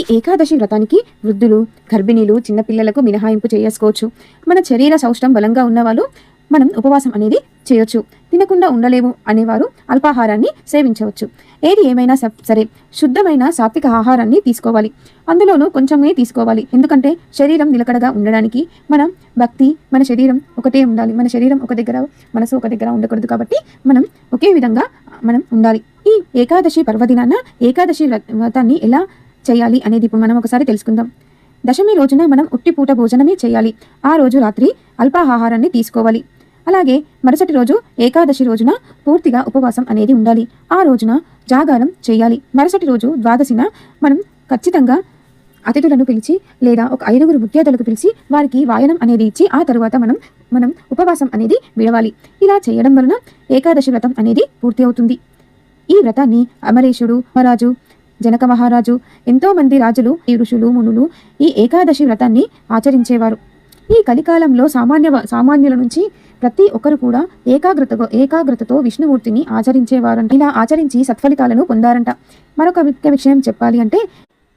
ఈ ఏకాదశి వ్రతానికి వృద్ధులు గర్భిణీలు చిన్నపిల్లలకు మినహాయింపు చేసుకోవచ్చు. మన శరీర సౌష్టం బలంగా ఉన్నవాళ్ళు మనం ఉపవాసం అనేది చేయొచ్చు. తినకుండా ఉండలేము అనేవారు అల్పాహారాన్ని సేవించవచ్చు. ఏది ఏమైనా సరే శుద్ధమైన సాత్విక ఆహారాన్ని తీసుకోవాలి. అందులోనూ కొంచెమే తీసుకోవాలి. ఎందుకంటే శరీరం నిలకడగా ఉండడానికి మనం భక్తి మన శరీరం ఒకటే ఉండాలి. మన శరీరం ఒక దగ్గర మనసు ఒక దగ్గర ఉండకూడదు కాబట్టి మనం ఒకే విధంగా మనం ఉండాలి. ఈ ఏకాదశి పర్వదినాన ఏకాదశి వ్రతాన్ని ఎలా చేయాలి అనేది ఇప్పుడు మనం ఒకసారి తెలుసుకుందాం. దశమి రోజున మనం ఉట్టిపూట భోజనమే చేయాలి. ఆ రోజు రాత్రి అల్పాహారాన్ని తీసుకోవాలి. అలాగే మరుసటి రోజు ఏకాదశి రోజున పూర్తిగా ఉపవాసం అనేది ఉండాలి. ఆ రోజున జాగారం చేయాలి. మరుసటి రోజు ద్వాదశిన మనం ఖచ్చితంగా అతిథులను పిలిచి లేదా ఒక ఐదుగురు ముఖ్యతలకు పిలిచి వారికి వాయనం అనేది ఇచ్చి ఆ తర్వాత మనం మనం ఉపవాసం అనేది విడవాలి. ఇలా చేయడం వలన ఏకాదశి వ్రతం అనేది పూర్తి అవుతుంది. ఈ వ్రతాన్ని అమరేశుడు మహారాజు జనక మహారాజు. ఎంతో మంది రాజులు ఈ ఋషులు మునులు ఈ ఏకాదశి వ్రతాన్ని ఆచరించేవారు. ఈ కలికాలంలో సామాన్య సామాన్యుల నుంచి ప్రతి ఒక్కరు కూడా ఏకాగ్రతతో ఏకాగ్రతతో విష్ణుమూర్తిని ఆచరించేవారంట. ఇలా ఆచరించి సత్ఫలితాలను పొందారంట. మరొక ముఖ్య విషయం చెప్పాలి అంటే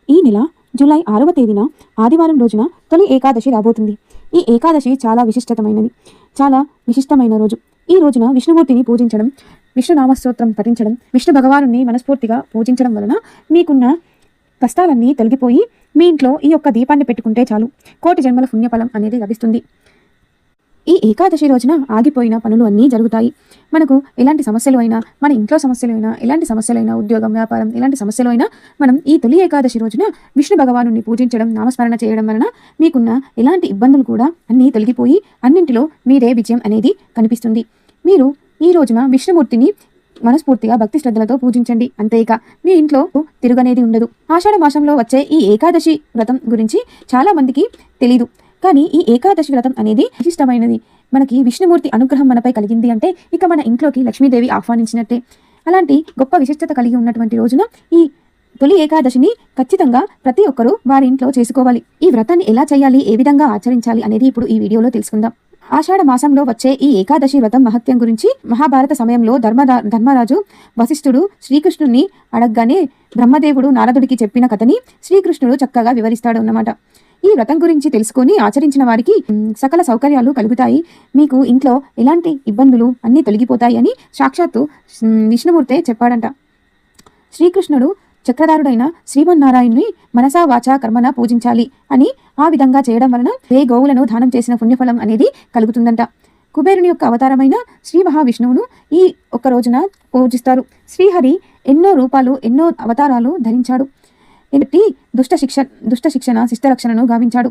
ఈ నెల జూలై ఆరవ తేదీన ఆదివారం రోజున తొలి ఏకాదశి రాబోతుంది. ఈ ఏకాదశి చాలా విశిష్టతమైనది. చాలా విశిష్టమైన రోజు. ఈ రోజున విష్ణుమూర్తిని పూజించడం విష్ణునామస్తోత్రం పఠించడం విష్ణు భగవానుని మనస్ఫూర్తిగా పూజించడం వలన మీకున్న కష్టాలన్నీ తొలగిపోయి మీ ఇంట్లో ఈ యొక్క దీపాన్ని పెట్టుకుంటే చాలు. కోటి జన్మల పుణ్యఫలం అనేది లభిస్తుంది. ఈ ఏకాదశి రోజున ఆగిపోయిన పనులు అన్నీ జరుగుతాయి. మనకు ఎలాంటి సమస్యలు అయినా మన ఇంట్లో సమస్యలు అయినా ఎలాంటి సమస్యలైనా ఉద్యోగం వ్యాపారం ఎలాంటి సమస్యలు అయినా మనం ఈ తొలి ఏకాదశి రోజున విష్ణు భగవాను పూజించడం నామస్మరణ చేయడం వలన మీకున్న ఎలాంటి ఇబ్బందులు కూడా అన్నీ తొలగిపోయి అన్నింటిలో మీరే విజయం అనేది కనిపిస్తుంది. మీరు ఈ రోజున విష్ణుమూర్తిని మనస్ఫూర్తిగా భక్తి శ్రద్ధలతో పూజించండి. అంతేక మీ ఇంట్లో తిరుగనేది ఉండదు. ఆషాఢ మాసంలో వచ్చే ఈ ఏకాదశి వ్రతం గురించి చాలా మందికి తెలీదు. కానీ ఈ ఏకాదశి వ్రతం అనేది విశిష్టమైనది. మనకి విష్ణుమూర్తి అనుగ్రహం మనపై కలిగింది అంటే ఇక మన ఇంట్లోకి లక్ష్మీదేవి ఆహ్వానించినట్టే. అలాంటి గొప్ప విశిష్టత కలిగి ఉన్నటువంటి రోజున ఈ తొలి ఏకాదశిని ఖచ్చితంగా ప్రతి ఒక్కరూ వారి ఇంట్లో చేసుకోవాలి. ఈ వ్రతాన్ని ఎలా చేయాలి ఏ విధంగా ఆచరించాలి అనేది ఇప్పుడు ఈ వీడియోలో తెలుసుకుందాం. ఆషాఢ మాసంలో వచ్చే ఈ ఏకాదశి వ్రతం మహత్యం గురించి మహాభారత సమయంలో ధర్మదా ధర్మరాజు వశిష్ఠుడు శ్రీకృష్ణుని అడగగానే బ్రహ్మదేవుడు నారదుడికి చెప్పిన కథని శ్రీకృష్ణుడు చక్కగా వివరిస్తాడు అన్నమాట. ఈ వ్రతం గురించి తెలుసుకొని ఆచరించిన వారికి సకల సౌకర్యాలు కలుగుతాయి. మీకు ఇంట్లో ఎలాంటి ఇబ్బందులు అన్నీ తొలగిపోతాయి అని సాక్షాత్తు విష్ణుమూర్తే చెప్పాడంట. శ్రీకృష్ణుడు చక్రధారుడైన శ్రీమన్నారాయణుని మనసా వాచా కర్మన పూజించాలి అని ఆ విధంగా చేయడం వలన ఏ గోవులను దానం చేసిన పుణ్యఫలం అనేది కలుగుతుందంట. కుబేరుని యొక్క అవతారమైన శ్రీ మహావిష్ణువును ఈ ఒక్క రోజున పూజిస్తారు. శ్రీహరి ఎన్నో రూపాలు ఎన్నో అవతారాలు ధరించాడు. ఎట్టి దుష్ట శిక్ష దుష్ట శిక్షణ శిష్టరక్షణను గావించాడు.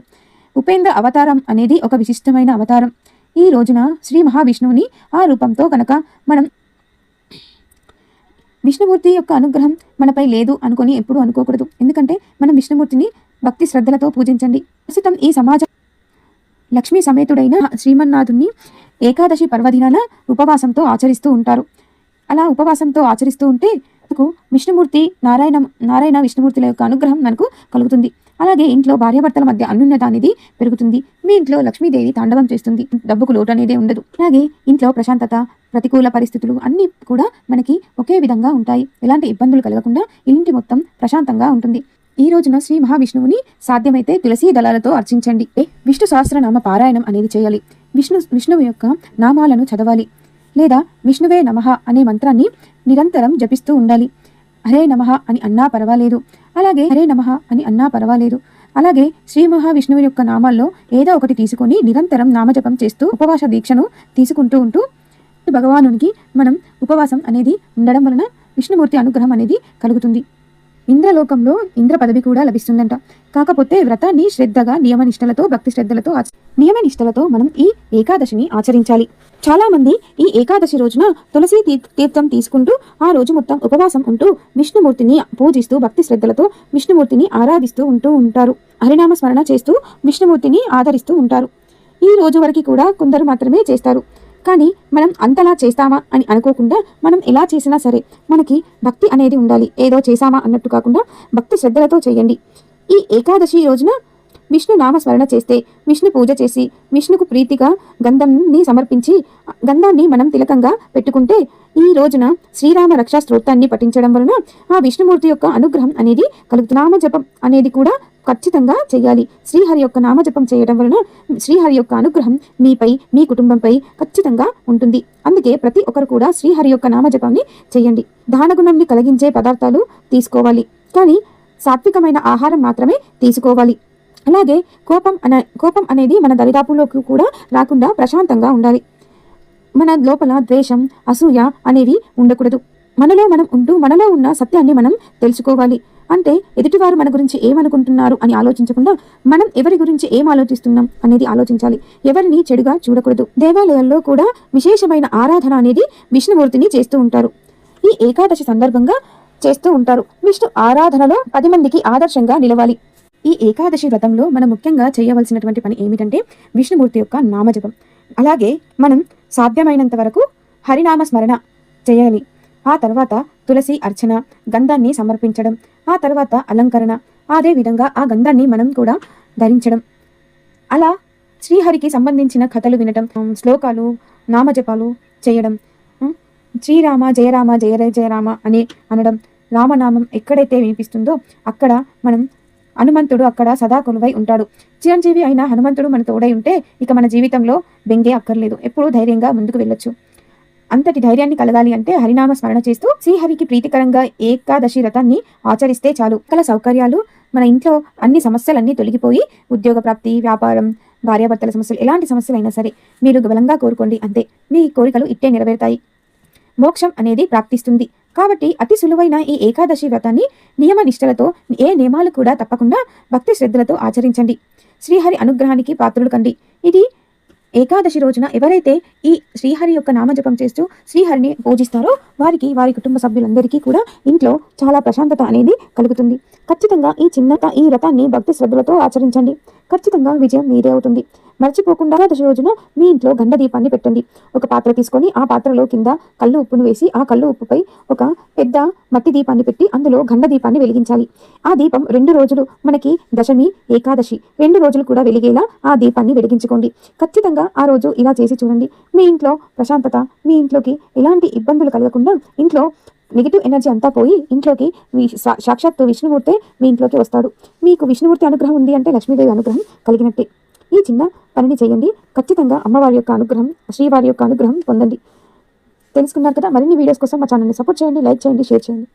ఉపేంద్ర అవతారం అనేది ఒక విశిష్టమైన అవతారం. ఈ రోజున శ్రీ మహావిష్ణువుని ఆ రూపంతో కనుక మనం విష్ణుమూర్తి యొక్క అనుగ్రహం మనపై లేదు అనుకొని ఎప్పుడూ అనుకోకూడదు. ఎందుకంటే మనం విష్ణుమూర్తిని భక్తి శ్రద్ధలతో పూజించండి. ప్రస్తుతం ఈ సమాజం లక్ష్మీ సమేతుడైన శ్రీమన్నాథుణ్ణి ఏకాదశి పర్వదినాల ఉపవాసంతో ఆచరిస్తూ ఉంటారు. అలా ఉపవాసంతో ఆచరిస్తూ ఉంటే మనకు విష్ణుమూర్తి నారాయణ నారాయణ విష్ణుమూర్తుల యొక్క అనుగ్రహం మనకు కలుగుతుంది. అలాగే ఇంట్లో భార్యాభర్తల మధ్య అన్యున్నత అనేది పెరుగుతుంది. మీ ఇంట్లో లక్ష్మీదేవి తాండవం చేస్తుంది. డబ్బుకు లోటు అనేది ఉండదు. అలాగే ఇంట్లో ప్రశాంతత ప్రతికూల పరిస్థితులు అన్నీ కూడా మనకి ఒకే విధంగా ఉంటాయి. ఎలాంటి ఇబ్బందులు కలగకుండా ఇంటి మొత్తం ప్రశాంతంగా ఉంటుంది. ఈ రోజున శ్రీ మహావిష్ణువుని సాధ్యమైతే తులసి దళాలతో అర్చించండి. ఏ, విష్ణు సహస్రనామ పారాయణం అనేది చేయాలి. విష్ణు విష్ణువు యొక్క నామాలను చదవాలి. లేదా విష్ణువే నమః అనే మంత్రాన్ని నిరంతరం జపిస్తూ ఉండాలి. హరే నమః అని అన్నా పర్వాలేదు. అలాగే హరే నమః అని అన్నా పర్వాలేదు. అలాగే శ్రీ మహావిష్ణువు యొక్క నామాల్లో ఏదో ఒకటి తీసుకొని నిరంతరం నామజపం చేస్తూ ఉపవాస దీక్షను తీసుకుంటూ ఉంటూ భగవానునికి మనం ఉపవాసం అనేది ఉండడం వలన విష్ణుమూర్తి అనుగ్రహం అనేది కలుగుతుంది. ఇంద్రలోకంలో ఇంద్ర పదవి కూడా లభిస్తుందంట. కాకపోతే వ్రతాన్ని శ్రద్ధగా నియమనిష్టలతో భక్తి శ్రద్ధలతో నియమనిష్టలతో మనం ఈ ఏకాదశిని ఆచరించాలి. చాలా మంది ఈ ఏకాదశి రోజున తులసి తీర్థం తీసుకుంటూ ఆ రోజు మొత్తం ఉపవాసం ఉంటూ విష్ణుమూర్తిని పూజిస్తూ భక్తి శ్రద్ధలతో విష్ణుమూర్తిని ఆరాధిస్తూ ఉంటూ ఉంటారు. హరినామ స్మరణ చేస్తూ విష్ణుమూర్తిని ఆదరిస్తూ ఉంటారు. ఈ రోజు వరకు కూడా కొందరు మాత్రమే చేస్తారు. కానీ మనం అంతలా చేస్తామా అని అనుకోకుండా మనం ఎలా చేసినా సరే మనకి భక్తి అనేది ఉండాలి. ఏదో చేసామా అన్నట్టు కాకుండా భక్తి శ్రద్ధలతో చేయండి. ఈ ఏకాదశి రోజున విష్ణు నామస్మరణ చేస్తే విష్ణు పూజ చేసి విష్ణుకు ప్రీతిగా గంధంని సమర్పించి గంధాన్ని మనం తిలకంగా పెట్టుకుంటే ఈ రోజున శ్రీరామ రక్షా స్తోత్రాన్ని పఠించడం వలన ఆ విష్ణుమూర్తి యొక్క అనుగ్రహం అనేది కలుగుతుంది. నామజపం అనేది కూడా ఖచ్చితంగా చేయాలి. శ్రీహరి యొక్క నామజపం చేయడం వలన శ్రీహరి యొక్క అనుగ్రహం మీపై మీ కుటుంబంపై ఖచ్చితంగా ఉంటుంది. అందుకే ప్రతి ఒక్కరు కూడా శ్రీహరి యొక్క నామజపాన్ని చేయండి. దానగుణంని కలిగించే పదార్థాలు తీసుకోవాలి. కానీ సాత్వికమైన ఆహారం మాత్రమే తీసుకోవాలి. అలాగే కోపం అనే కోపం అనేది మన దరిదాపుల్లోకి కూడా రాకుండా ప్రశాంతంగా ఉండాలి. మన లోపల ద్వేషం అసూయ అనేవి ఉండకూడదు. మనలో మనం ఉంటూ మనలో ఉన్న సత్యాన్ని మనం తెలుసుకోవాలి. అంటే ఎదుటివారు మన గురించి ఏమనుకుంటున్నారు అని ఆలోచించకుండా మనం ఎవరి గురించి ఏం ఆలోచిస్తున్నాం అనేది ఆలోచించాలి. ఎవరిని చెడుగా చూడకూడదు. దేవాలయాల్లో కూడా విశేషమైన ఆరాధన అనేది విష్ణుమూర్తిని చేస్తూ ఉంటారు. ఈ ఏకాదశి సందర్భంగా చేస్తూ ఉంటారు. విష్ణు ఆరాధనలో పది మందికి ఆదర్శంగా నిలవాలి. ఈ ఏకాదశి వ్రతంలో మనం ముఖ్యంగా చేయవలసినటువంటి పని ఏమిటంటే విష్ణుమూర్తి యొక్క నామజపం. అలాగే మనం సాధ్యమైనంత వరకు హరినామ స్మరణ చేయాలి. ఆ తర్వాత తులసి అర్చన గంధాన్ని సమర్పించడం ఆ తర్వాత అలంకరణ అదే విధంగా ఆ గంధాన్ని మనం కూడా ధరించడం. అలా శ్రీహరికి సంబంధించిన కథలు వినటం శ్లోకాలు నామజపాలు చేయడం శ్రీరామ జయరామ జయ జయరామ అని అనడం రామనామం ఎక్కడైతే వినిపిస్తుందో అక్కడ మనం హనుమంతుడు అక్కడ సదా కొలువై ఉంటాడు. చిరంజీవి అయిన హనుమంతుడు మన తోడై ఉంటే ఇక మన జీవితంలో బెంగే అక్కర్లేదు. ఎప్పుడూ ధైర్యంగా ముందుకు వెళ్ళొచ్చు. అంతటి ధైర్యాన్ని కలగాలి అంటే హరినామ స్మరణ చేస్తూ శ్రీహరికి ప్రీతికరంగా ఏకాదశి వ్రతాన్ని ఆచరిస్తే చాలు. కల సౌకర్యాలు మన ఇంట్లో అన్ని సమస్యలన్నీ తొలగిపోయి ఉద్యోగ ప్రాప్తి వ్యాపారం భార్యాభర్తల సమస్యలు ఎలాంటి సమస్యలైనా సరే మీరు బలంగా కోరుకోండి అంతే. మీ కోరికలు ఇట్టే నెరవేరుతాయి. మోక్షం అనేది ప్రాప్తిస్తుంది. కాబట్టి అతి సులువైన ఈ ఏకాదశి వ్రతాన్ని నియమ నిష్టలతో ఏ నియమాలు కూడా తప్పకుండా భక్తి శ్రద్ధలతో ఆచరించండి. శ్రీహరి అనుగ్రహానికి పాత్రులు కండి. ఇది ఏకాదశి రోజున ఎవరైతే ఈ శ్రీహరి యొక్క నామజపం చేస్తూ శ్రీహరిని పూజిస్తారో వారికి వారి కుటుంబ సభ్యులందరికీ కూడా ఇంట్లో చాలా ప్రశాంతత అనేది కలుగుతుంది. ఖచ్చితంగా ఈ చిన్న ఈ వ్రతాన్ని భక్తి శ్రద్ధలతో ఆచరించండి. ఖచ్చితంగా విజయం మీదే అవుతుంది. మర్చిపోకుండా దశ రోజున మీ ఇంట్లో గండ దీపాన్ని పెట్టండి. ఒక పాత్ర తీసుకొని ఆ పాత్రలో కింద కళ్ళు ఉప్పును వేసి ఆ కళ్ళు ఉప్పుపై ఒక పెద్ద మట్టి దీపాన్ని పెట్టి అందులో గండ దీపాన్ని వెలిగించాలి. ఆ దీపం రెండు రోజులు మనకి దశమి ఏకాదశి రెండు రోజులు కూడా వెలిగేలా ఆ దీపాన్ని వెలిగించుకోండి. ఖచ్చితంగా ఆ రోజు ఇలా చేసి చూడండి. మీ ఇంట్లో ప్రశాంతత మీ ఇంట్లోకి ఎలాంటి ఇబ్బందులు కలగకుండా ఇంట్లో నెగిటివ్ ఎనర్జీ అంతా పోయి ఇంట్లోకి మీ సాక్షాత్తు విష్ణుమూర్తే మీ ఇంట్లోకి వస్తాడు. మీకు విష్ణుమూర్తి అనుగ్రహం ఉంది అంటే లక్ష్మీదేవి అనుగ్రహం కలిగినట్టే. ఈ చిన్న పనిని చేయండి. ఖచ్చితంగా అమ్మవారి యొక్క అనుగ్రహం శ్రీవారి యొక్క అనుగ్రహం పొందండి. తెలుసుకున్నారు కదా? మరిన్ని వీడియోస్ కోసం మా ఛానల్ని సపోర్ట్ చేయండి లైక్ చేయండి షేర్ చేయండి.